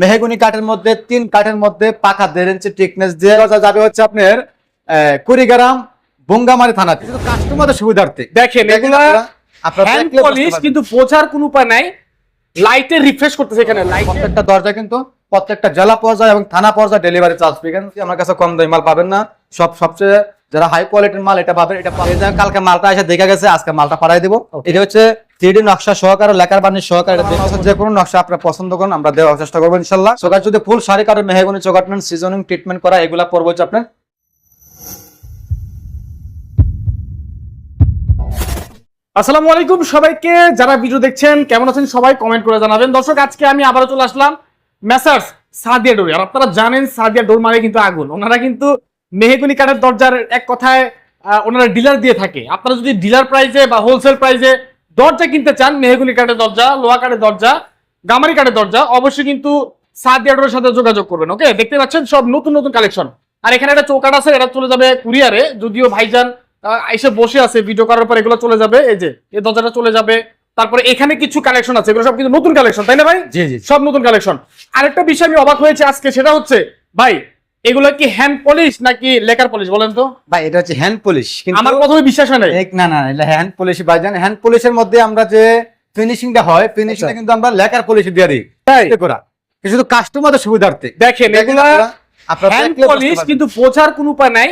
মেহগুনি কাঠের মধ্যে তিন কাঠের মধ্যে পাখা দেড় ইঞ্চি টিকনেস দিয়ে দরজা যাবে হচ্ছে আপনার কুড়িগ্রাম বঙ্গামারি থানাতে কাস্টমারের সুবিধার্থে। দেখেন এগুলা হ্যান্ড পলিশ কিন্তু বোঝার কোনো উপায় নাই। লাইটের রিফ্রেশ করতেছে এখানে লাইট প্রত্যেকটা দরজা কিন্তু প্রত্যেকটা জেলা পর্যায়ে এবং থানা পর্যায়ে ডেলিভারি চার্জ ফ্রি আমার কাছে কম দামি মাল পাবেন না? সব সবচেয়ে যারা হাই কোয়ালিটির মাল এটা পাবেন এটা পাবেন। কালকে মালটা এসে দেখা গেছে আজকে মালটা পাঠাই দিব। এটা হচ্ছে থ্রি নকশা সহকারে লেখার বাণী সহকারে। যে কোনো নকশা আপনারা পছন্দ করুন আমরা দেওয়ার চেষ্টা করব ইনশাল্লাহ। সকাল যদি ফুল শাড়ি কারও মেহগুনি চোকাটমেন্ট সিজনিং ট্রিটমেন্ট করা এগুলা পড়ব হচ্ছে আপনার। আসসালামু আলাইকুম সবাইকে যারা ভিডিও দেখছেন কেমন আছেন সবাই কমেন্ট করে জানাবেন। দর্শক আজকে আমি আবারও চলে আসলাম মেসার্স সাদিয়া ডোর। আর আপনারা জানেন সাদিয়া ডোর মানে কিন্তু আগুন। ওনারা কিন্তু মেহেগুনি কাঠের দরজার এক কথায় ওনারা ডিলার দিয়ে থাকে। আপনারা যদি ডিলার প্রাইসে বা হোলসেল প্রাইসে দরজা কিনতে চান মেহেগুনি কাঠের দরজা লোহা কাঠের দরজা গামারি কাঠের দরজা অবশ্যই কিন্তু সাদিয়া ডোরের সাথে যোগাযোগ করবেন ওকে দেখতে পাচ্ছেন সব নতুন নতুন কালেকশন আর এখানে একটা চৌকাট আছে এটা চলে যাবে কুরিয়ারে। যদিও ভাইজান এসে বসে আছে ভিডিও করার পর এগুলো চলে যাবে এই যে এই দরজাটা চলে যাবে। তারপরে এখানে কিছু কালেকশন আছে এগুলো সব কিন্তু নতুন কালেকশন তাই না ভাই? জি জি। সব নতুন কালেকশন আরেকটা বিষয় আমি অবাক হয়েছে আজকে সেটা হচ্ছে ভাই এগুলো কি হ্যান্ড পলিশ নাকি লেকার পলিশ বলেন তো? ভাই এটা হচ্ছে হ্যান্ড পলিশ কিন্তু আমার প্রথমে বিশ্বাস হয় এক না না এটা হ্যান্ড পলিশ ভাইজান হ্যান্ড পলিশের মধ্যে আমরা যে ফিনিশিংটা হয় ফিনিশিংটা আচ্ছা। কিন্তু আমরা লেকার পলিশ দিয়ে দিই। তাই? করা। শুধু কাস্টমারের সুবিধার্থে। দেখেন এগুলা আপনারা হ্যান্ড পলিশ কিন্তু বোঝার কোনো উপায় নাই।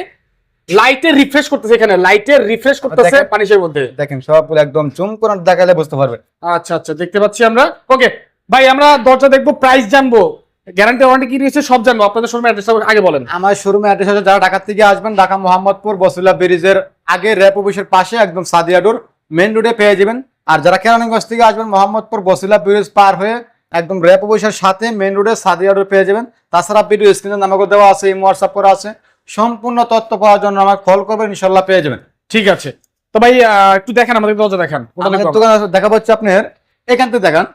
লাইটের রিফ্রেশ করতেছে এখানে লাইটের রিফ্রেশ করতেছে পানিশের মধ্যে। দেখেন সবগুলো একদম চুম করে দেখালে বুঝতে পারবেন। আচ্ছা আচ্ছা দেখতে পাচ্ছি আমরা। ওকে ভাই আমরা দরজা দেখব প্রাইস জানব। গ্যারান্টি ওয়ারেন্টি কি রয়েছে সব জানব। আপনাদের শোরুমের অ্যাড্রেসটা আগে বলেন। আমার শোরুমে অ্যাড্রেস আছে যারা ঢাকা থেকে আসবেন ঢাকা মোহাম্মদপুর বসুল্লাহ ব্রিজের আগে র্যাপ অফিসের পাশে একদম সাদিয়াডোর মেন রোডে পেয়ে যাবেন। আর যারা কেরানীগঞ্জ থেকে আসবেন মোহাম্মদপুর বসুল্লাহ ব্রিজ পার হয়ে একদম র্যাপ অফিসের সাথে মেন রোডে সাদিয়াডোর পেয়ে যাবেন। তাছাড়া ভিডিও স্ক্রিনে নামক দেওয়া আছে ইমো হোয়াটসঅ্যাপ করা আছে। সম্পূর্ণ তথ্য পাওয়ার জন্য আমাকে কল করবেন ইনশাল্লাহ পেয়ে যাবেন। ঠিক আছে। তো ভাই একটু দেখেন আমাদের দরজা দেখান। ওটা আমাদের দেখা। পাচ্ছে আপনার এখান থেকে দেখান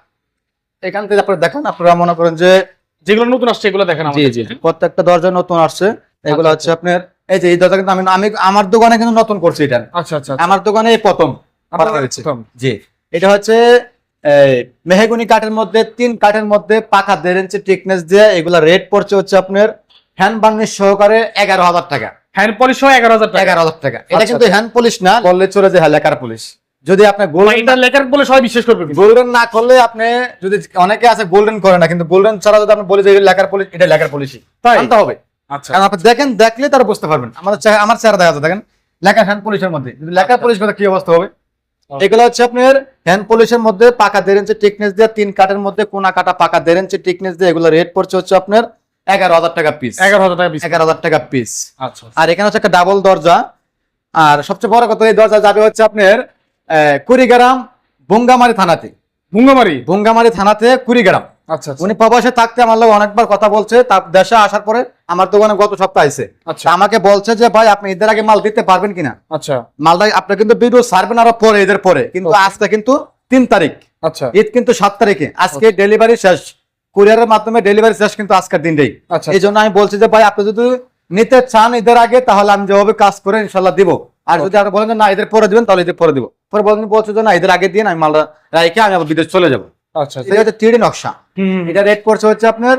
এখান থেকে আপনারা দেখান আপনারা মনে করেন যে যেগুলো নতুন আসছে এগুলো দেখেন জি জি প্রত্যেকটা দরজা নতুন আসছে। এগুলো আচ্ছা, হচ্ছে আপনার এই যে এই দরজা কিন্তু আমি আমি আমার দোকানে কিন্তু নতুন করছি এটা। আচ্ছা আচ্ছা আমার দোকানে এই প্রথম। জি। এটা হচ্ছে মেহগুনি কাঠের মধ্যে তিন কাঠের মধ্যে পাকা দেড় ইঞ্চি টিকনেস দিয়ে এগুলা রেট পড়ছে হচ্ছে আপনার হ্যান্ড বার্নিশ সহকারে এগারো হাজার টাকা। হ্যান্ড পলিশ হয় এগারো হাজার টাকা। এগারো হাজার টাকা। এটা আচ্ছা, কিন্তু হ্যান্ড পলিশ না বললে চলে যে হ্যাঁ লেকার পুলিশ যদি আপনি গোল্ডেন লেখার বলে সবাই বিশ্বাস করবে গোল্ডেন না করলে আপনি যদি অনেকে আছে গোল্ডেন করে না কিন্তু গোল্ডেন ছাড়া যদি আপনি বলে যে লেকার পুলিশ এটা লেকার পুলিশই তাই? জানতে হবে। আচ্ছা। কারণ আপনি দেখেন দেখলে তারা বুঝতে পারবেন। আমাদের আমার চেহারা দেখা যাচ্ছে দেখেন লেখা হ্যান্ড পুলিশের মধ্যে। যদি লেখার পুলিশ কথা কি অবস্থা হবে. এগুলো হচ্ছে আপনার হ্যান্ড পুলিশের মধ্যে পাকা দেড় ইঞ্চি টিকনেস দিয়ে তিন কাঠের মধ্যে কোনা কাটা পাকা দেড় ইঞ্চি টিকনেস দিয়ে এগুলো রেট পড়ছে হচ্ছে আপনার এগারো হাজার টাকা পিস এগারো হাজার টাকা পিস এগারো হাজার টাকা পিস আচ্ছা। আর এখানে হচ্ছে একটা ডাবল দরজা। আর সবচেয়ে বড় কথা এই দরজা যাবে হচ্ছে আপনার কুড়িগ্রাম বঙ্গামারি থানাতে। ভুঙ্গামারি বঙ্গামারি থানাতে কুড়িগ্রাম। আচ্ছা আচ্ছা। উনি প্রবাসে থাকতে আমার লোক অনেকবার কথা বলছে তার দেশে আসার পরে আমার দোকানে গত সপ্তাহে আইছে। আচ্ছা। আমাকে বলছে যে ভাই আপনি ঈদের আগে মাল দিতে পারবেন কিনা? আচ্ছা। মালটা আপনি কিন্তু ভিডিও ছাড়বেন আরও পরে ঈদের পরে। কিন্তু আজকে কিন্তু তিন তারিখ। আচ্ছা। ঈদ কিন্তু সাত তারিখে। আজকে ডেলিভারি শেষ। কুরিয়ারের মাধ্যমে ডেলিভারি শেষ কিন্তু আজকের দিনটাই আচ্ছা এই জন্য আমি বলছি যে ভাই আপনি যদি নিতে চান ঈদের আগে তাহলে আমি যেভাবে কাজ করে ইনশাল্লাহ দিব। আর যদি আপনি বলেন না ঈদের পরে দিবেন তাহলে ঈদের পরে দিব। পরে বলেন বলছে যে না আগে দিন আমি মালটা রাইখে আমি আবার বিদেশ চলে যাব। আচ্ছা এটা হচ্ছে থ্রি নকশা। এটা রেট পড়ছে হচ্ছে আপনার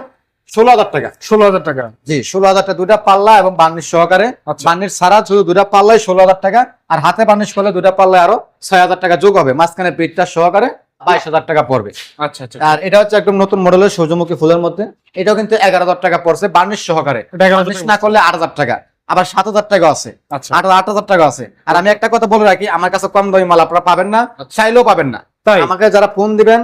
ষোলো হাজার টাকা। ষোলো হাজার টাকা। জি ষোলো হাজার টাকা। দুটা পাল্লা এবং সহকারে। আচ্ছা। ছাড়া শুধু দুটা পাল্লাই ষোলো হাজার টাকা আর হাতে করলে দুটা পাল্লায় আরও ছয় হাজার টাকা যোগ হবে। মাঝখানে সহকারে বাইশ হাজার টাকা পড়বে। আচ্ছা আচ্ছা। আর এটা হচ্ছে একদম নতুন মডেলের সূর্যমুখী ফুলের মধ্যে। এটাও কিন্তু এগারো হাজার টাকা পড়ছে বার্নিশ সহকারে। বার্নিশ না করলে আট হাজার টাকা। আবার সাত হাজার টাকা আছে। আচ্ছা। আট আট হাজার টাকা আছে। আর আমি একটা কথা বলে রাখি আমার কাছে কম দামি মাল আপনারা পাবেন না আচ্ছা। চাইলেও পাবেন না। তাই? আমাকে যারা ফোন দিবেন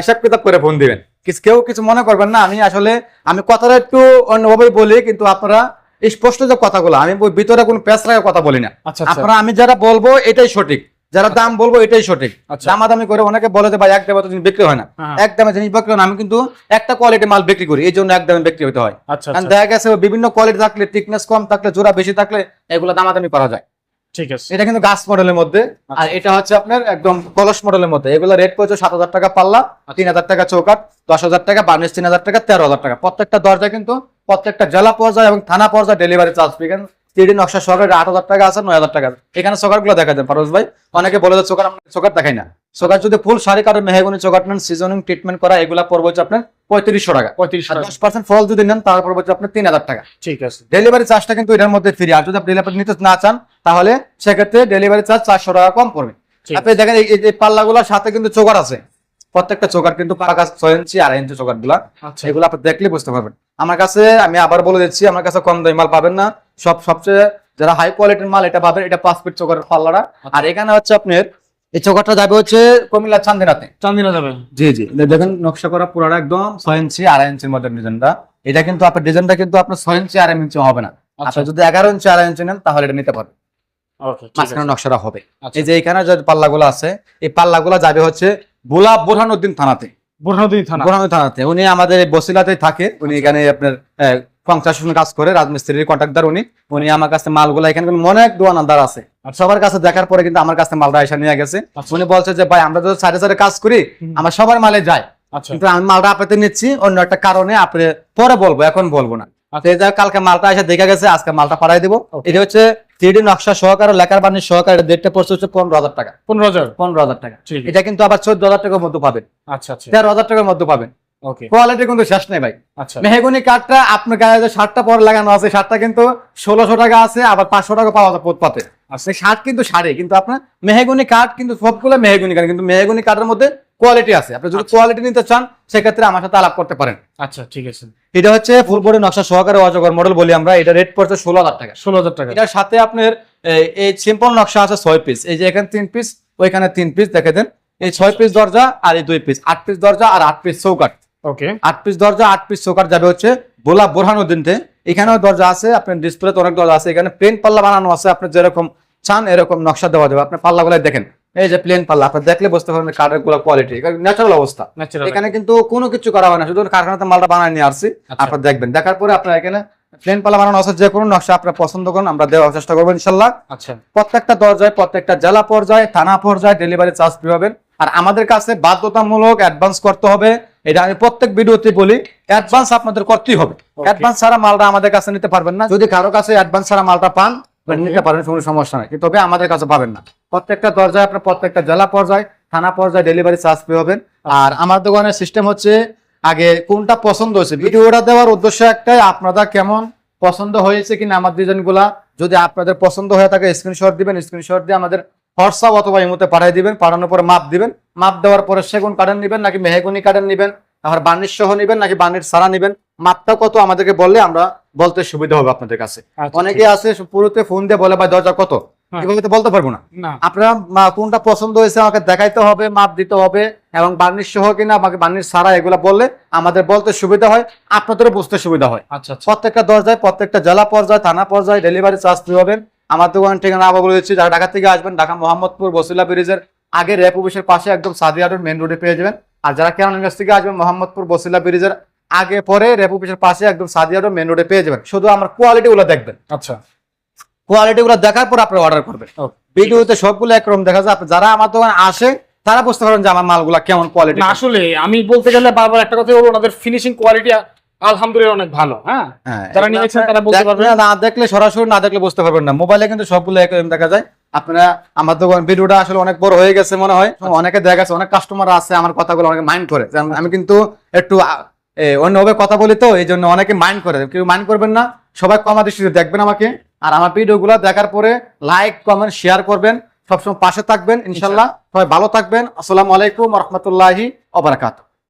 হিসাব কিতাব করে ফোন দিবেন। কেউ কিছু মনে করবেন না আমি আসলে আমি কথাটা একটু অন্যভাবেই বলি কিন্তু আপনারা স্পষ্ট যে কথাগুলো আমি ভিতরে কোনো পেঁচ রাখার কথা বলি না। আচ্ছা আচ্ছা। আপনারা আমি যারা বলব এটাই সঠিক। যারা দাম বলব এটাই সঠিক। আচ্ছা। দামাদামি করে অনেকে বলে যে ভাই এক দামে জিনিস বিক্রি হয় না। হ্যাঁ। এক দামে জিনিস বিক্রি হয় না। আমি কিন্তু একটা কোয়ালিটি মাল বিক্রি করি এই জন্য এক দামে বিক্রি হতে হয়। আচ্ছা কারণ আচ্ছা। দেখা গেছে বিভিন্ন কোয়ালিটি থাকলে টিকনেস কম থাকলে জোড়া বেশি থাকলে এগুলো দামাদামি করা যায়। ঠিক আছে। এটা কিন্তু গাছ মডেলের মধ্যে। আর আচ্ছা। এটা হচ্ছে আপনার একদম কলস মডেলের মধ্যে। এগুলো রেট পড়ছে সাত হাজার টাকা পাল্লা তিন হাজার টাকা চৌকাট দশ হাজার টাকা বার্নিশ তিন হাজার টাকা তেরো হাজার টাকা। প্রত্যেকটা দরজা কিন্তু প্রত্যেকটা জেলা পর্যায়ে এবং থানা পর্যায়ে ডেলিভারি চার্জ ফ্রি এখানে থ্রি নকশা সরকার আট হাজার টাকা আছে নয় হাজার টাকা এখানে সকারগুলো দেখা যায় পারোজ ভাই। অনেকে বলে যে চোকার আমরা চোকার দেখাই না। চোকার যদি ফুল শাড়ি কারও মেহগুনি চোকার নেন সিজনিং ট্রিটমেন্ট করা এগুলা পড়বে হচ্ছে আপনার পঁয়ত্রিশশো টাকা। পঁয়ত্রিশ আর দশ পার্সেন্ট ফল যদি নেন তাহলে পড়বে হচ্ছে আপনার তিন হাজার টাকা। ঠিক আছে। ডেলিভারি চার্জটা কিন্তু এটার মধ্যে ফ্রি আর যদি আপনি ডেলিভারি নিতে না চান তাহলে সেক্ষেত্রে ডেলিভারি চার্জ চারশো টাকা কম পড়বে। আপনি দেখেন এই এই পাল্লাগুলোর সাথে কিন্তু চোকার আছে। প্রত্যেকটা চোকার কিন্তু পাকা ছয় ইঞ্চি আড়াই ইঞ্চি চোকারগুলা আচ্ছা। এগুলো আপনি দেখলে বুঝতে পারবেন। আমার কাছে আমি আবার বলে দিচ্ছি আমার কাছে কম দামি মাল পাবেন না। সব সবচেয়ে যারা হাই কোয়ালিটির মাল এটা পাবেন এটা পাঁচ ফিট চোকার পাল্লাটা। আর এখানে হচ্ছে আপনার এই চোকারটা যাবে হচ্ছে কুমিল্লা চান্দিনাতে। চান্দিনা যাবে। জি জি। দেখেন নকশা করা পুরাটা একদম ছয় ইঞ্চি আড়াই ইঞ্চির মধ্যে ডিজাইনটা। এটা কিন্তু আপনার ডিজাইনটা কিন্তু আপনার ছয় ইঞ্চি আড়াই ইঞ্চি হবে না। আচ্ছা। যদি এগারো ইঞ্চি আড়াই ইঞ্চি নেন তাহলে এটা নিতে পারবেন। মাঝখানে নকশাটা হবে। আচ্ছা। এই যে এখানে যে পাল্লাগুলো আছে এই পাল্লাগুলো যাবে হচ্ছে গোলাপ বোরহানুদ্দিন থানাতে। বুরহানুদ্দিন থানা। বোরহানুদ্দিন থানাতে। উনি আমাদের এই বসিলাতেই থাকে। উনি এখানে আপনার কাজ করে রাজমিস্ত্রির কন্ট্রাক্টর উনি। উনি আমার কাছে মালগুলো এখানে অনেক দোয়ানাদার আছে। সবার কাছে দেখার পরে কিন্তু আমার কাছে মালটা এসে নিয়ে গেছে। আচ্ছা। উনি বলছে যে ভাই আমরা তো সাইডে সাইডে কাজ করি। আমার সবার মালে যায় আচ্ছা। কিন্তু আমি মালটা আপনাদের নিচ্ছি অন্য একটা কারণে আপনি পরে বলব এখন বলব না। আচ্ছা। কালকে মালটা এসে দেখা গেছে আজকে মালটা পাঠাই দিব। এটা হচ্ছে থ্রি নকশা সহকারে লেখার বাণী সহকারে ডেটটা পড়ছে হচ্ছে পনেরো হাজার টাকা। পনেরো হাজার? পনেরো হাজার টাকা। এটা কিন্তু আবার চোদ্দ হাজার টাকার মধ্যে পাবেন। আচ্ছা আচ্ছা। তেরো হাজার টাকার মধ্যে পাবেন। কোয়ালিটি কিন্তু শেষ নেই ভাই। আচ্ছা। মেহগুনি কাঠটা আপনার গায়ে যে শার্টটা পরে লাগানো আছে শার্টটা কিন্তু ষোলোশো টাকা আছে আবার পাঁচশো টাকা পাওয়া যায় ফুটপাতে। কিন্তু কিন্তু আপনার মেহগুনি কাঠ কিন্তু সবগুলো মেহগুনি কাঠ কিন্তু মেহগুনি কাঠের মধ্যে কোয়ালিটি আছে। আপনি যদি আচ্ছা। কোয়ালিটি নিতে চান সেক্ষেত্রে আমার সাথে আলাপ করতে পারেন। আচ্ছা ঠিক আছে। এটা হচ্ছে ফুল বডি নকশা সহকারে অজগর মডেল বলি আমরা। এটা রেট পড়ছে ষোলো হাজার টাকা। ষোলো হাজার টাকা। এটার সাথে আপনার এই- সিম্পল নকশা আছে ছয় পিস এই যে এখানে তিন পিস ওইখানে তিন পিস দেখে দেন। এই ছয় পিস দরজা আর এই দুই পিস আট পিস দরজা আর আট পিস চৌকাট ওকে আট পিস দরজা আট পিস চৌকাট যাবে হচ্ছে বোলা বোরহানুদ্দিনতে। এখানেও দরজা আছে আপনার ডিসপ্লেতে অনেক দরজা আছে। এখানে প্লেন পাল্লা বানানো আছে। আপনি যেরকম চান এরকম নকশা দেওয়া যাবে। আপনি পাল্লাগুলো দেখেন। এই যে প্লেন পাল্লা আপনি দেখলে বুঝতে পারবেন কাঠেরগুলো কোয়ালিটি ন্যাচারাল অবস্থা। এখানে কিন্তু কোনো কিছু করা হয় না শুধু কারখানাতে মালটা বানায় নিয়ে আসছি আচ্ছা। আপনার দেখবেন। দেখার পরে আপনার এখানে প্লেন পাল্লা বানানো আছে যে কোনো নকশা আপনার পছন্দ করুন আমরা দেওয়ার চেষ্টা করব ইনশাল্লাহ। আচ্ছা। প্রত্যেকটা দরজায় প্রত্যেকটা জেলা পর্যায়ে থানা পর্যায়ে ডেলিভারি চার্জ ফ্রি হবেন আর আমাদের কাছে বাধ্যতামূলক অ্যাডভান্স করতে হবে এটা আমি প্রত্যেক ভিডিওতে বলি অ্যাডভান্স আপনাদের করতেই হবে। অ্যাডভান্স ছাড়া মালটা আমাদের কাছে নিতে পারবেন না। যদি কারও কাছে অ্যাডভান্স ছাড়া মালটা পান নিতে পারবেন কোনো সমস্যা নাই। তবে আমাদের কাছে পাবেন না। প্রত্যেকটা দরজায় আপনার প্রত্যেকটা জেলা পর্যায়ে থানা পর্যায়ে ডেলিভারি চার্জ ফ্রি হবেন। আর আমার দোকানের সিস্টেম হচ্ছে আগে কোনটা পছন্দ হয়েছে? ভিডিওটা দেওয়ার উদ্দেশ্য একটাই আপনারা কেমন পছন্দ হয়েছে কিনা আমার ডিজাইনগুলা যদি আপনাদের পছন্দ হয়ে থাকে স্ক্রিনশট দিবেন স্ক্রিনশট দিয়ে আমাদের হোয়াটসঅ্যাপ অথবা ইমোতে পাঠিয়ে দিবেন পাঠানোর পরে মাপ দিবেন। মাপ দেওয়ার পরে সেগুন কাঠের নিবেন নাকি মেহগুনি কাঠের নিবেন তারপর বার্নিশ সহ নিবেন নাকি বার্নিশ সারা নিবেন। মাপটা কত আমাদেরকে বললে আমরা বলতে সুবিধা হবে আপনাদের কাছে। আচ্ছা, অনেকে আছে পুরোতে ফোন দিয়ে বলে ভাই দরজা কত। এভাবে তো বলতে পারব না। আপনারা কোনটা পছন্দ হয়েছে আমাকে দেখাইতে হবে মাপ দিতে হবে এবং বার্নিশ সহ কিনা আমাকে বার্নিশ সারা এগুলা বললে আমাদের বলতে সুবিধা হয় আপনাদেরও বুঝতে সুবিধা হয়। আচ্ছা আচ্ছা। প্রত্যেকটা দরজায় প্রত্যেকটা জেলা পর্যায়ে থানা পর্যায়ে ডেলিভারি চার্জ হবেন। আমার দোকান ঠিকানা আবার বলে দিচ্ছি যারা ঢাকা থেকে আসবেন ঢাকা মোহাম্মদপুর বসিলা ব্রিজের আগে র্যাপ অফিসের পাশে একদম সাদিয়া রোড মেন রোডে পেয়ে যাবেন। আর যারা কেরানীগঞ্জ থেকে আসবেন মোহাম্মদপুর বসিলা ব্রিজের আগে পরে অফিসের পাশে একদম সাদিয়া রোড মেন রোডে পেয়ে যাবেন। শুধু আমার কোয়ালিটি গুলো দেখবেন। আচ্ছা। কোয়ালিটি গুলো দেখার পর আপনি অর্ডার করবেন. ভিডিওতে সবগুলো একরকম দেখা যায়। আপনি যারা আমার দোকানে আসে তারা বুঝতে পারেন যে আমার মালগুলা কেমন কোয়ালিটি আসলে আমি বলতে গেলে বারবার একটা কথা বলব ওনাদের ফিনিশিং কোয়ালিটি আলহামদুলিল্লাহ অনেক ভালো হ্যাঁ? যারা নিয়েছেন তারা বলতে পারবেন। না দেখলে সরাসরি না দেখলে বুঝতে পারবেন না। মোবাইলে কিন্তু সবগুলো একরকম দেখা যায়। আপনারা আমার দোকান ভিডিওটা আসলে অনেক বড় হয়ে গেছে মনে হয়। অনেকে দেখা গেছে অনেক কাস্টমার আছে আমার কথাগুলো অনেকে মাইন্ড করে। যেমন আমি কিন্তু একটু অন্যভাবে কথা বলি তো এই জন্য অনেকে মাইন্ড করে কেউ মাইন্ড করবেন না সবাই কমা দৃষ্টিতে দেখবেন আমাকে। আর আমার ভিডিওগুলো দেখার পরে লাইক কমেন্ট শেয়ার করবেন। সবসময় পাশে থাকবেন ইনশাল্লাহ সবাই ভালো থাকবেন। আসসালামু আলাইকুম রহমতুল্লাহি ওবরাকাতুহ